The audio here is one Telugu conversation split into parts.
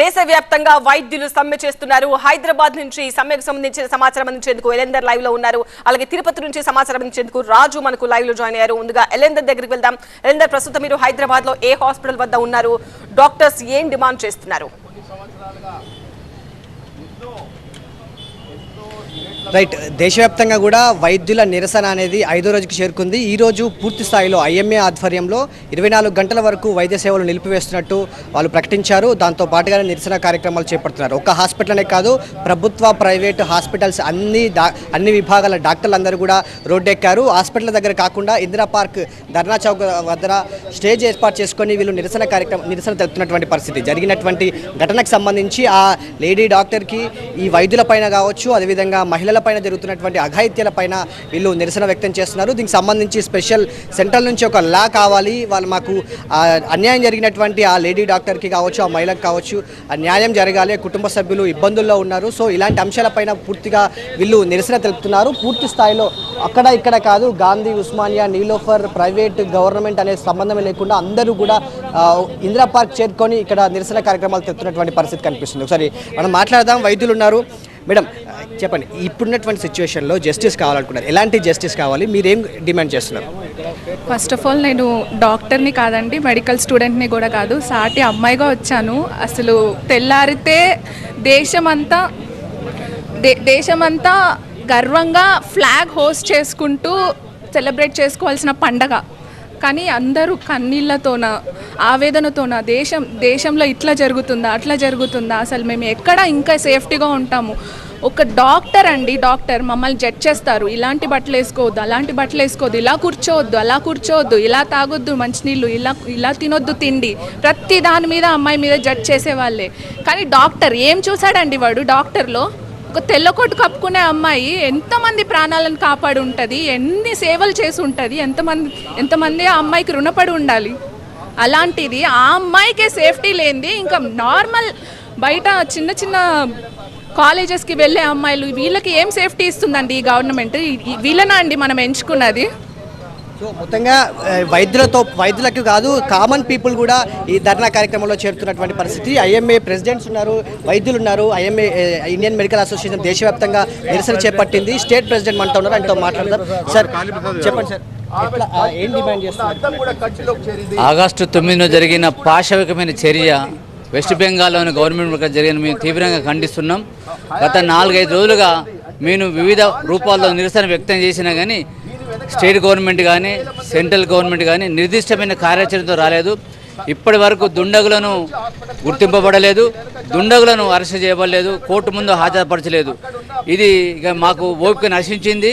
దేశవ్యాప్తంగా వైద్యులు సమ్మె చేస్తున్నారు. హైదరాబాద్ నుంచి సమ్మెకు సంబంధించిన సమాచారం అందించేందుకు ఎలెందర్ లైవ్లో ఉన్నారు. అలాగే తిరుపతి నుంచి సమాచారం అందించేందుకు రాజు మనకు లైవ్లో జాయిన్ అయ్యారు. ముందుగా ఎలెందర్ దగ్గరికి వెళ్దాం. ఎలెందర్ ప్రస్తుతం మీరు హైదరాబాద్లో ఏ హాస్పిటల్ వద్ద ఉన్నారు? డాక్టర్స్ ఏం డిమాండ్ చేస్తున్నారు? రైట్ దేశవ్యాప్తంగా కూడా వైద్యుల నిరసన అనేది ఐదో రోజుకి చేరుకుంది. ఈ రోజు పూర్తి స్థాయిలో ఐఎంఏ ఆధ్వర్యంలో ఇరవై నాలుగు గంటల వరకు వైద్య సేవలు నిలిపివేస్తున్నట్టు వాళ్ళు ప్రకటించారు. దాంతో పాటుగానే నిరసన కార్యక్రమాలు చేపడుతున్నారు. ఒక హాస్పిటల్ అనే కాదు ప్రభుత్వ ప్రైవేట్ హాస్పిటల్స్ అన్ని అన్ని విభాగాల డాక్టర్లు అందరూ కూడా రోడ్డెక్కారు. హాస్పిటల్ దగ్గర కాకుండా ఇందిరా పార్క్ ధర్నా చౌక్ వద్ద స్టేజ్ ఏర్పాటు చేసుకొని వీళ్ళు నిరసన కార్యక్రమం నిరసన తెలుపుతున్నటువంటి పరిస్థితి. జరిగినటువంటి ఘటనకు సంబంధించి ఆ లేడీ డాక్టర్కి ఈ వైద్యుల పైన కావచ్చు అదేవిధంగా మహిళల పైన జరుగుతున్నటువంటి అఘాయిత్యాల పైన వీళ్ళు నిరసన వ్యక్తం చేస్తున్నారు. దీనికి సంబంధించి స్పెషల్ సెంట్రల్ నుంచి ఒక లా కావాలి. వాళ్ళు మాకు అన్యాయం జరిగినటువంటి ఆ లేడీ డాక్టర్కి కావచ్చు ఆ మహిళకు కావచ్చు ఆ న్యాయం జరగాలి. కుటుంబ సభ్యులు ఇబ్బందుల్లో ఉన్నారు. సో ఇలాంటి అంశాలపైన పూర్తిగా వీళ్ళు నిరసన తెలుపుతున్నారు. పూర్తి స్థాయిలో అక్కడ ఇక్కడ కాదు గాంధీ ఉస్మానియా నీలోఫర్ ప్రైవేట్ గవర్నమెంట్ అనే సంబంధమే లేకుండా అందరూ కూడా ఇందిరా పార్క్ చేరుకొని ఇక్కడ నిరసన కార్యక్రమాలు తెస్తున్నటువంటి పరిస్థితి కనిపిస్తుంది. ఒకసారి మనం మాట్లాడదాం. వైద్యులు ఉన్నారు. మేడం చెప్పండి. ఇప్పుడున్నటువంటి సిచ్యువేషన్లో జస్టిస్ కావాలనుకున్నారు. ఎలాంటి జస్టిస్ కావాలి? మీరేం డిమాండ్ చేస్తున్నారు? ఫస్ట్ ఆఫ్ ఆల్ నేను డాక్టర్ని కాదండి మెడికల్ స్టూడెంట్ని కూడా కాదు. సాటి అమ్మాయిగా వచ్చాను. అసలు తెల్లారితే దేశమంతా దే దేశమంతా గర్వంగా ఫ్లాగ్ హోస్ట్ చేసుకుంటూ సెలబ్రేట్ చేసుకోవాల్సిన పండగ. కానీ అందరూ కన్నీళ్ళతోన ఆవేదనతోన దేశం దేశంలో ఇట్లా జరుగుతుందా అట్లా జరుగుతుందా అసలు మేము ఎక్కడ ఇంకా సేఫ్టీగా ఉంటాము? ఒక డాక్టర్ అండి డాక్టర్. మమ్మల్ని జడ్జ్ చేస్తారు. ఇలాంటి బట్టలు వేసుకోవద్దు అలాంటి బట్టలు వేసుకోవద్దు. ఇలా కూర్చోవద్దు అలా కూర్చోవద్దు. ఇలా తాగొద్దు మంచినీళ్ళు. ఇలా ఇలా తినొద్దు తిండి. ప్రతి దాని మీద అమ్మాయి మీద జడ్జ్ చేసేవాళ్ళే. కానీ డాక్టర్ ఏం చూసాడండి వాడు డాక్టర్లో? ఒక తెల్లకోటు కప్పుకునే అమ్మాయి ఎంతమంది ప్రాణాలను కాపాడి ఉంటుంది ఎన్ని సేవలు చేసి ఉంటుంది ఎంతమంది ఎంతమంది ఆ అమ్మాయికి రుణపడి ఉండాలి? అలాంటిది ఆ అమ్మాయికే సేఫ్టీ లేనిది ఇంకా నార్మల్ బయట చిన్న చిన్న కాలేజెస్కి వెళ్ళే అమ్మాయిలు వీళ్ళకి ఏం సేఫ్టీ ఇస్తుందండి ఈ గవర్నమెంట్? వీళ్ళనా అండి మనం ఎంచుకున్నది? సో మొత్తంగా వైద్యులతో వైద్యులకు కాదు కామన్ పీపుల్ కూడా ఈ ధర్నా కార్యక్రమంలో చేరుతున్నటువంటి పరిస్థితి. ఐఎంఏ ప్రెసిడెంట్స్ ఉన్నారు వైద్యులు ఉన్నారు ఐఎంఏ ఇండియన్ మెడికల్ అసోసియేషన్ దేశవ్యాప్తంగా నిరసన చేపట్టింది. స్టేట్ ప్రెసిడెంట్ మనతో ఉన్నారు ఆయనతో మాట్లాడదాం. సార్ చెప్పండి సార్ ఎట్లా, ఆ, ఏం డిమాండ్ చేస్తున్నారు? ఆగస్టు తొమ్మిదిన జరిగిన పాశవికమైన చర్య వెస్ట్ బెంగాల్లోని గవర్నమెంట్ జరిగిన మేము తీవ్రంగా ఖండిస్తున్నాం. గత నాలుగైదు రోజులుగా మేము వివిధ రూపాల్లో నిరసన వ్యక్తం చేసినా కానీ స్టేట్ గవర్నమెంట్ కానీ సెంట్రల్ గవర్నమెంట్ కానీ నిర్దిష్టమైన కార్యాచరణతో రాలేదు. ఇప్పటి వరకు దుండగులను గుర్తింపబడలేదు దుండగులను అరెస్ట్ చేయబడలేదు కోర్టు ముందు హాజరుపరచలేదు. ఇది ఇక మాకు ఓపిక నశించింది.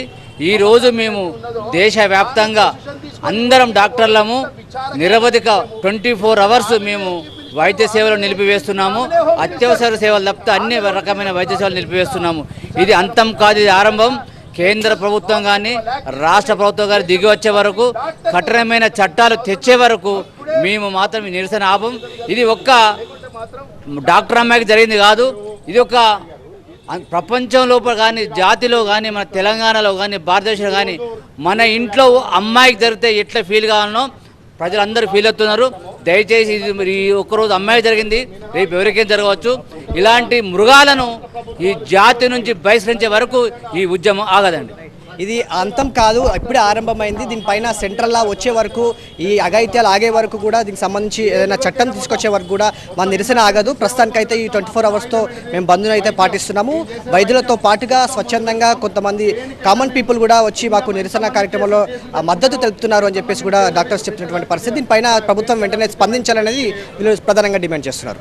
ఈరోజు మేము దేశవ్యాప్తంగా అందరం డాక్టర్లము. నిరవధిక ట్వంటీ ఫోర్ అవర్స్ మేము వైద్య సేవలు నిలిపివేస్తున్నాము. అత్యవసర సేవలు తప్పితే అన్ని రకమైన వైద్య సేవలు నిలిపివేస్తున్నాము. ఇది అంతం కాదు ఇది ఆరంభం. కేంద్ర ప్రభుత్వం కానీ రాష్ట్ర ప్రభుత్వం కానీ దిగి వచ్చే వరకు కఠినమైన చట్టాలు తెచ్చే వరకు మేము మాత్రం నిరసన ఆపం. ఇది ఒక్క డాక్టర్ అమ్మాయికి జరిగింది కాదు ఇది ఒక ప్రపంచం లోపల కానీ జాతిలో కానీ మన తెలంగాణలో కానీ భారతదేశంలో కానీ మన ఇంట్లో అమ్మాయికి జరిగితే ఎట్లా ఫీల్ కావాలనో ప్రజలందరూ ఫీల్ అవుతున్నారు. దయచేసి ఇది మరి ఈ ఒక్కరోజు అమ్మాయి జరిగింది. రేపు ఎవరికైనా జరగవచ్చు? ఇలాంటి మృగాలను ఈ జాతి నుంచి బహిష్కరించే వరకు ఈ ఉద్యమం ఆగదండి. ఇది అంతం కాదు ఇప్పుడే ఆరంభమైంది. దీనిపైన సెంట్రల్లా వచ్చే వరకు ఈ అఘాయిత్యాలు ఆగే వరకు కూడా దీనికి సంబంధించి ఏదైనా చట్టం తీసుకొచ్చే వరకు కూడా మన నిరసన ఆగదు. ప్రస్తుతానికైతే ఈ ట్వంటీ ఫోర్ అవర్స్తో మేము బంధును అయితే పాటిస్తున్నాము. వైద్యులతో పాటుగా స్వచ్ఛందంగా కొంతమంది కామన్ పీపుల్ కూడా వచ్చి మాకు నిరసన కార్యక్రమంలో మద్దతు తెలుపుతున్నారు అని చెప్పేసి కూడా డాక్టర్స్ చెప్తున్నటువంటి పరిస్థితి. దీనిపైన ప్రభుత్వం వెంటనే స్పందించాలనేది వీళ్ళు ప్రధానంగా డిమాండ్ చేస్తున్నారు.